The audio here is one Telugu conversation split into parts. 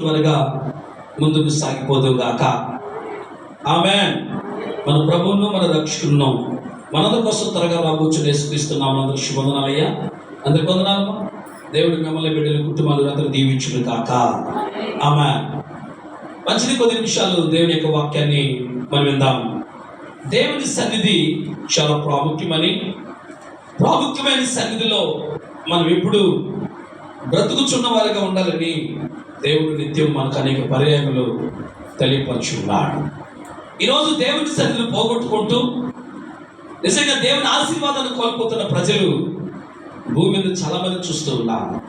వరగా ముందుకు సాగిపోదు గాక. ఆమె మన ప్రభువును మన రక్షకున్నాం మనందరి కోసం త్వరగా రాబోచ్చు నేసుక్రీస్తున్నాం అందరికి శుభందనాలయ్యా అందరికి వందనాలు దేవుడు మిమ్మల్ని బిడ్డలు కుటుంబాలు అందరూ దీవించుడు కాక ఆమె మంచిది కొద్ది నిమిషాలు దేవుని యొక్క వాక్యాన్ని మనం విందాం. దేవుని సన్నిధి చాలా ప్రాముఖ్యమని ప్రాముఖ్యమైన సన్నిధిలో మనం ఎప్పుడు బ్రతుకుచున్న వారిగా ఉండాలని దేవుడు నిత్యం మనకు అనేక పర్యాయములు తెలియపరుచున్నాడు. ఈరోజు దేవుని సన్నిధిని పోగొట్టుకుంటూ నిజంగా దేవుని ఆశీర్వాదాన్ని కోల్పోతున్న ప్రజలు భూమి మీద చాలా చూస్తూ ఉన్నారు.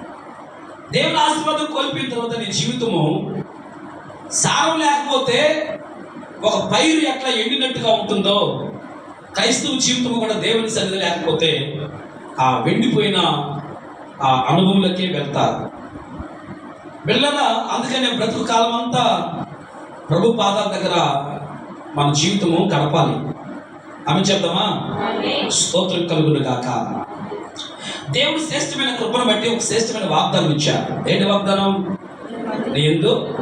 దేవుని ఆశీర్వాదం కోల్పోయిన తర్వాత నీ జీవితము సారం లేకపోతే ఒక పైరు ఎట్లా ఎండినట్టుగా ఉంటుందో క్రైస్తవ జీవితం కూడా దేవుని సన్నిధి లేకపోతే ఆ వెండిపోయిన ఆ అనుభవంలోకే వెళ్తారు. వెళ్ళరా అందుకనే బ్రతుకు కాలం అంతా ప్రభు పాదాల దగ్గర మన జీవితము గడపాలి. ఆమె చెప్దామా? స్తోత్రం కలుగును గాక. దేవుడు శ్రేష్టమైన కృపను బట్టి ఒక శ్రేష్టమైన వాగ్దానం ఇచ్చాడు. ఏంటి వాగ్దానం? నీ ఎందు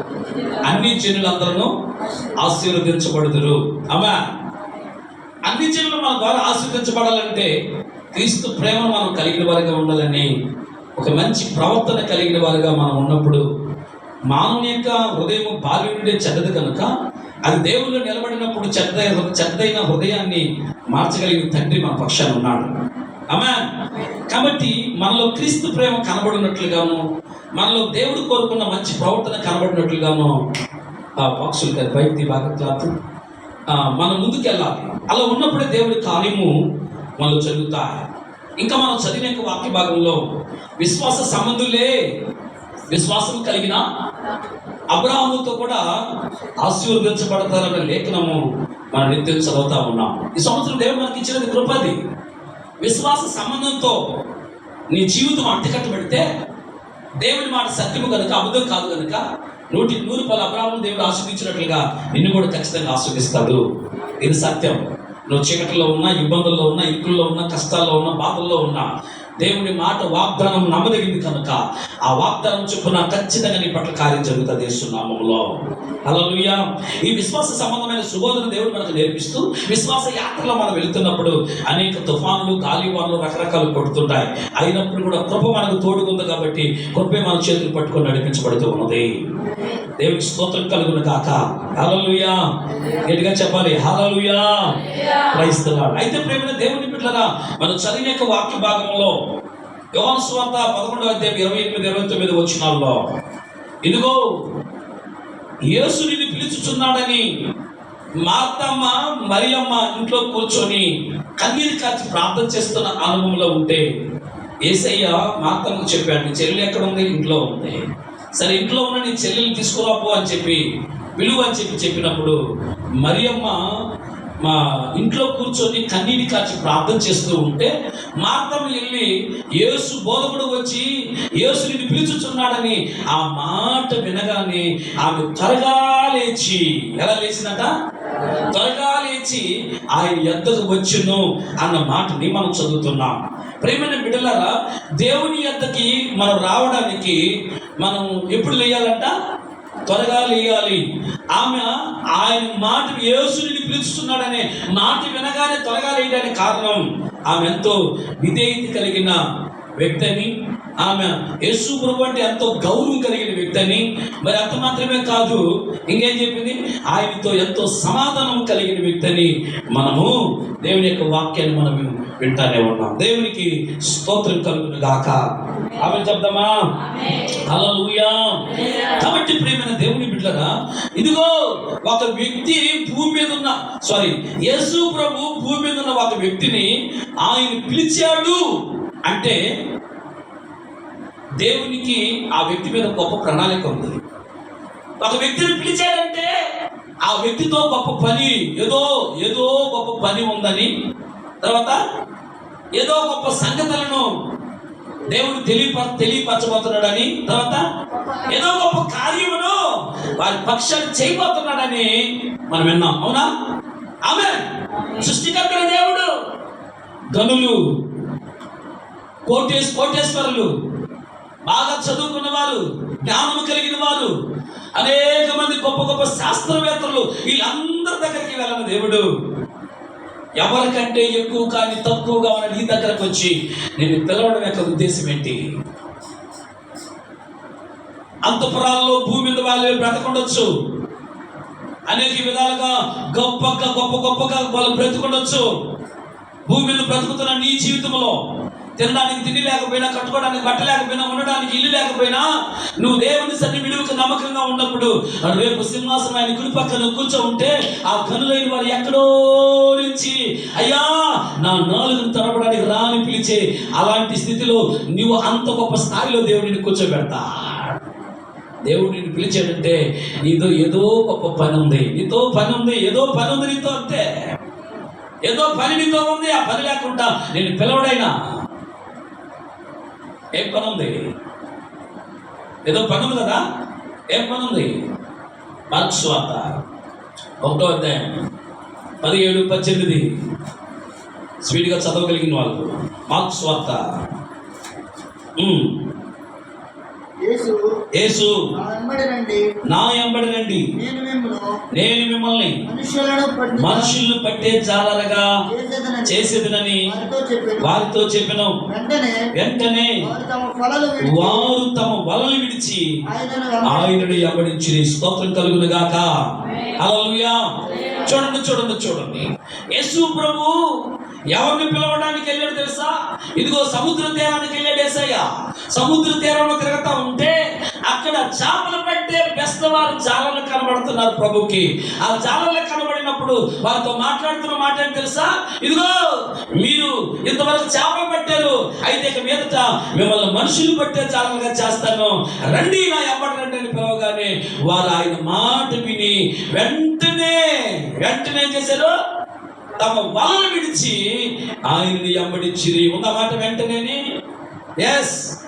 అన్ని జనులందరూ ఆశీర్వదించబడుదురు. అమ్మా అన్ని జనులు మన ద్వారా ఆశీర్వదించబడాలంటే క్రీస్తు ప్రేమను మనం కలిగిన వారిగా ఉండాలని ఒక మంచి ప్రవర్తన కలిగిన వారుగా మనం ఉన్నప్పుడు మానవుని యొక్క హృదయం బాల్యం నుండే చెడ్డది కనుక అది దేవుళ్ళు నిలబడినప్పుడు చెడ్డ చెడ్డైన హృదయాన్ని మార్చగలిగిన తండ్రి మన పక్షాన ఉన్నాడు. అమ్మా కాబట్టి మనలో క్రీస్తు ప్రేమ కనబడినట్లుగాను మనలో దేవుడు కోరుకున్న మంచి ప్రవర్తన కనబడినట్లుగాను ఆ పక్షులు గారి బయట బాగా క్లాత్. మనం ముందుకెళ్ళాలి. అలా ఉన్నప్పుడే దేవుడి కార్యము మనలో జరుగుతాయి. ఇంకా మనం చదివిన వాక్య భాగంలో విశ్వాస సంబంధులే. విశ్వాసం కలిగిన అబ్రాహ్ముతో కూడా ఆశీర్వదించబడతారన్న లేఖనము మనం నిత్యం చదువుతా ఉన్నాం. ఈ సంవత్సరం దేవుడు మనకి ఇచ్చినది కృపది విశ్వాస సంబంధంతో నీ జీవితం అంటకట్టబడితే దేవుడి మాట సత్యము కనుక అబద్ధం కాదు కనుక నూటి నూరు పలు అబ్రాహ్మణు దేవుడు ఆస్వాదించినట్లుగా నిన్ను కూడా ఖచ్చితంగా ఆస్వాదిస్తాడు ఇది సత్యం. నువ్వు చీకటిలో ఉన్నా ఇబ్బందుల్లో ఉన్నా ఇక్కుల్లో ఉన్నా కష్టాల్లో ఉన్నా బాధల్లో ఉన్నా దేవుని మాట వాగ్దానం నమ్మదగింది కనుక ఆ వాగ్దానం చొప్పున ఖచ్చితంగా నీ పట్ల కార్యం జరుగుతుంది యేసునామంలో. అలా ఈ విశ్వాస సంబంధమైన సుబోధన దేవుడు మనకు నేర్పిస్తూ విశ్వాస యాత్రలో మనం వెళుతున్నప్పుడు అనేక తుఫాన్లు గాలివాన్లు రకరకాలు కొడుతుంటాయి. అయినప్పుడు కూడా కృప మనకు తోడుకుంది కాబట్టి కృపే మన చేతులు పట్టుకొని నడిపించబడుతూ ఉన్నది. దేవునికి స్తోత్రం కలుగును కాక హలలుయా గట్టిగా చెప్పాలి హలలుయా క్రైస్తలాడు అయితే ప్రేమ దేవుని బిడ్డలరా మనం చదివిన యొక్క వాక్య భాగంలో యోహాను స్వార్త పదకొండవ అధ్యాయం ఇరవై ఎనిమిది ఇరవై తొమ్మిది వచ్చినాల్లో ఇదిగో యేసుని పిలుచుచున్నాడని మార్తమ్మ మరియమ్మ ఇంట్లో కూర్చొని కన్నీరు కాచి ప్రార్థన చేస్తున్న అనుభవంలో ఉంటే ఏసయ్య మార్తమ్మకు చెప్పాడు చెల్లి ఎక్కడ ఉంది? ఇంట్లో ఉంది. సరే ఇంట్లో ఉన్న నీ చెల్లెలు తీసుకురాపో అని చెప్పి విలువ అని చెప్పి చెప్పినప్పుడు మరియమ్మ మా ఇంట్లో కూర్చొని కన్నీటి కాచి ప్రార్థన చేస్తూ ఉంటే మార్తమ్మ వెళ్ళి యేసు బోధకుడు వచ్చి యేసుని పిలుచుచున్నాడని ఆ మాట వినగానే ఆమె త్వరగా లేచి ఎలా లేచిందట? త్వరగా లేచి ఆయన ఎద్దకు వచ్చును అన్న మాటని మనం చదువుతున్నాం. ప్రేమైన బిడ్డలారా దేవుని ఎద్దకి మనం రావడానికి మనం ఎప్పుడు లేయాలంట? త్వరగా లేయాలి. ఆమె ఆయన మాట యేసుని పిలుస్తున్నాడనే మాట వినగానే త్వరగా లేయడానికి కారణం ఆమె ఎంతో విధేయత కలిగిన వ్యక్తి అని ఆమె యేసు ప్రభు అంటే ఎంతో గౌరవం కలిగిన వ్యక్తి అని మరి అంత మాత్రమే కాదు ఇంకేం చెప్పింది? ఆయనతో ఎంతో సమాధానం కలిగిన వ్యక్తి అని మనము దేవుని యొక్క వాక్యాన్ని మనం వింటానే ఉన్నాం. దేవునికి స్తోత్రం కలుగును గాక. ఆమె చెప్దామా? హల్లెలూయా. కాబట్టి ప్రేమైన దేవుని బిడ్డరా ఇదిగో ఒక వ్యక్తి భూమి మీద ఉన్న సారీ యేసు ప్రభు భూమి మీద ఉన్న ఒక వ్యక్తిని ఆయన పిలిచాడు అంటే దేవునికి ఆ వ్యక్తి మీద గొప్ప ప్రణాళిక ఉంది. ఒక వ్యక్తిని పిలిచాడంటే ఆ వ్యక్తితో గొప్ప పని ఏదో ఏదో గొప్ప పని ఉందని. తర్వాత ఏదో గొప్ప సంగతులను దేవుడు తెలియప తెలియపరచబోతున్నాడని. తర్వాత ఏదో గొప్ప కార్యమును వారి పక్షాన్ని చేయబోతున్నాడని మనం విన్నాం. అవునా? ఆమె సృష్టికర్తల దేవుడు గనులు కోటేశ్ కోటేశ్వరులు బాగా చదువుకున్న వారు జ్ఞానము కలిగిన వారు అనేక మంది గొప్ప గొప్ప శాస్త్రవేత్తలు వీళ్ళందరి దగ్గరికి వెళ్ళిన దేవుడు. ఎవరికంటే ఎక్కువ కానీ తక్కువగా ఉన్న నీ దగ్గరకు వచ్చి నేను పిలవడం యొక్క ఉద్దేశం ఏంటి? అంతపురాల్లో భూమి మీద వాళ్ళు బ్రతకుండొచ్చు. అనేక విధాలుగా గొప్పగా గొప్ప గొప్పగా వాళ్ళు బ్రతుకుండొచ్చు. భూమి మీద బ్రతుకుతున్న నీ జీవితంలో తినడానికి తిండి లేకపోయినా కట్టుకోవడానికి బట్ట లేకపోయినా ఉండడానికి ఇల్లు లేకపోయినా నువ్వు దేవుని సన్ని విలువకు నమ్మకంగా ఉన్నప్పుడు రేపు సింహాసనం ఆయన కుడి పక్కన కూర్చో ఉంటే ఆ కనులైన వారు ఎక్కడో నుంచి అయ్యా నా నాలుగును తరపడానికి రాని పిలిచే అలాంటి స్థితిలో నువ్వు అంత గొప్ప స్థాయిలో దేవుడిని కూర్చోబెడతా. దేవుడు నిన్ను పిలిచాడంటే నీతో ఏదో గొప్ప పని ఉంది నీతో పని ఉంది ఏదో పని ఉంది నీతో అంతే. ఏదో పని నీతో ఉంది ఆ పని లేకుండా నేను పిలవడైనా ఏం పని ఉంది ఏదో పని ఉంది కదా? ఏం పని ఉంది మార్క్స్ వార్త ఒకటో అధ్యాయం. పదిహేడు పద్దెనిమిది. స్పీడ్గా చదవగలిగిన వాళ్ళు. మార్క్స్ వార్త. యేసు నా ఎంబడి రండి. నేను మిమ్మల్ని మనుషులను పట్టి జాలరగా చేసేదనని వారితో చెప్పాను. వెంటనే వారు తమ వలలు విడిచి ఆయనను ఎంబడించి స్తోత్రం కలుగును గాక చూడండి చూడండి చూడండి. యేసు ప్రభు ఎవరిని పిలవడానికి వెళ్ళాడు తెలుసా? ఇదిగో సముద్ర తీరానికి వెళ్ళాడు ఏసయ్య. సముద్ర తీరంలో తిరుగుతా ఉంటే అక్కడ చేపలు పట్టే బెస్ట్ వారు జాలలు కనబడుతున్నారు ప్రభుకి. ఆ జాలలు కనబడినప్పుడు వారితో మాట్లాడుతున్న మాట ఏంటి తెలుసా? ఇదిగో మీరు ఇంతవరకు చేపలు పట్టారు. అయితే ఇక మీదట మిమ్మల్ని మనుషులు పట్టే జాలలుగా చేస్తాను. రండి నా ఎప్పటి రండి అని పిలవగానే వారు ఆయన మాట విని వెంటనే వెంటనే చేశారు? తమ వలలు విడిచి ఆయన్ని ఎంబడించిరి ఉన్న మాట వెంటనే ఎస్